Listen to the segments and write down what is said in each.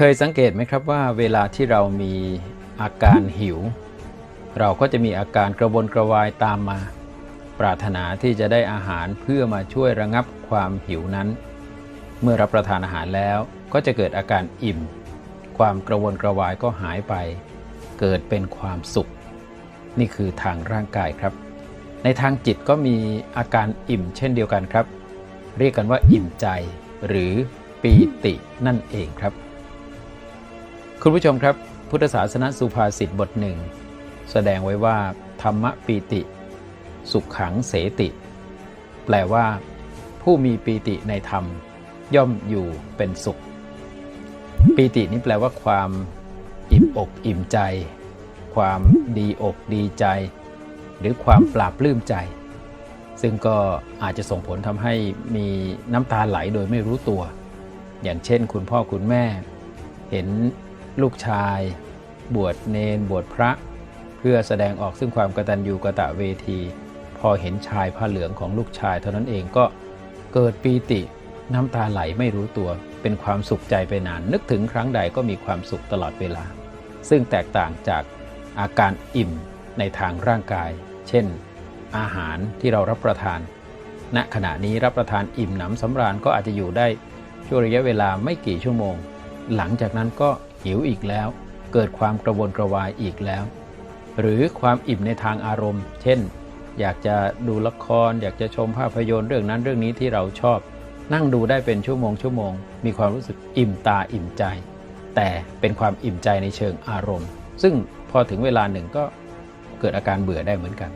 เคยสังเกตไหมครับว่าเวลาที่เรามีอาการหิว เราก็จะมีอาการกระวนกระวายตามมา ปรารถนาที่จะได้อาหารเพื่อมาช่วยระงับความหิวนั้น เมื่อรับประทานอาหารแล้วก็จะเกิดอาการอิ่ม ความกระวนกระวายก็หายไป เกิดเป็นความสุข นี่คือทางร่างกายครับ ในทางจิตก็มีอาการอิ่มเช่นเดียวกันครับ เรียกกันว่าอิ่มใจหรือปีตินั่นเองครับ คุณผู้ชมครับ พุทธศาสนสุภาษิตบทหนึ่ง แสดงไว้ว่า ธรรมปีติ สุขขังเสติ แปลว่า ผู้มีปีติในธรรม ย่อมอยู่เป็นสุข ปีตินี่แปลว่าความอิ่มอกอิ่มใจ ความดีอกดีใจ หรือความปราบปลื้มใจ ซึ่งก็อาจจะส่งผลทำให้มีน้ำตาไหลโดยไม่รู้ตัว อย่างเช่น คุณพ่อคุณแม่ เห็น ลูกชาย บวชเนนบวชพระ เพื่อแสดงออกซึ่งความกตัญญูกะตะเวที พอเห็นชายผ้าเหลืองของลูกชาย เท่านั้นเองก็เกิดปีติน้ำตาไหลไม่รู้ตัวเป็นความสุขใจไปนาน นึกถึงครั้งใดก็มีความสุขตลอดเวลา ซึ่งแตกต่างจากอาการอิ่มในทางร่างกาย เช่น อาหารที่เรารับประทาน ณขณะนี้รับประทานอิ่มหนำสำราญก็อาจจะอยู่ได้ช่วงระยะเวลาไม่กี่ชั่วโมง หลังจากนั้นก็ หิวอีกแล้ว เกิดความกระวนกระวายอีกแล้ว หรือความอิ่มในทางอารมณ์ เช่น อยากจะดูละคร อยากจะชมภาพยนตร์เรื่องนั้นเรื่องนี้ที่เราชอบ นั่งดูได้เป็นชั่วโมงชั่วโมง มีความรู้สึกอิ่มตาอิ่มใจ แต่เป็นความอิ่มใจในเชิงอารมณ์ ซึ่งพอถึงเวลาหนึ่งก็เกิดอาการเบื่อได้เหมือนกัน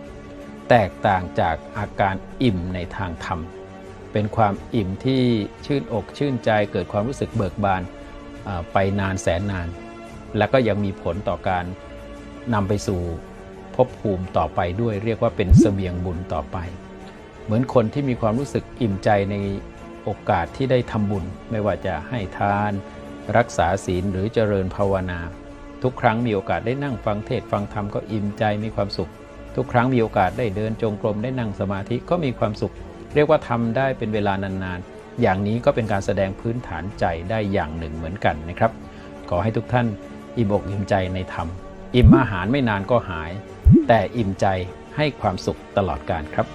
แตกต่างจากอาการอิ่มในทางธรรมเป็นความอิ่มที่ชื่นอกชื่นใจเกิดความรู้สึกเบิกบาน ไปนานแสนนาน และก็ยังมีผลต่อการนำไปสู่ภพภูมิต่อไปด้วย เรียกว่าเป็นเสบียงบุญต่อไป เหมือนคนที่มีความรู้สึกอิ่มใจในโอกาสที่ได้ทำบุญ ไม่ว่าจะให้ทาน รักษาศีลหรือเจริญภาวนา ทุกครั้งมีโอกาสได้นั่งฟังเทศฟังธรรมก็อิ่มใจมีความสุข ทุกครั้งมีโอกาสได้เดินจงกรมได้นั่งสมาธิก็มีความสุข เรียกว่าทำได้เป็นเวลานานๆ อย่างนี้ก็เป็นการแสดงพื้นฐานใจได้อย่างหนึ่งเหมือนกันนะครับ ขอให้ทุกท่านอิ่มอกอิ่มใจในธรรม อิ่มอาหารไม่นานก็หาย แต่อิ่มใจให้ความสุขตลอดกาลครับ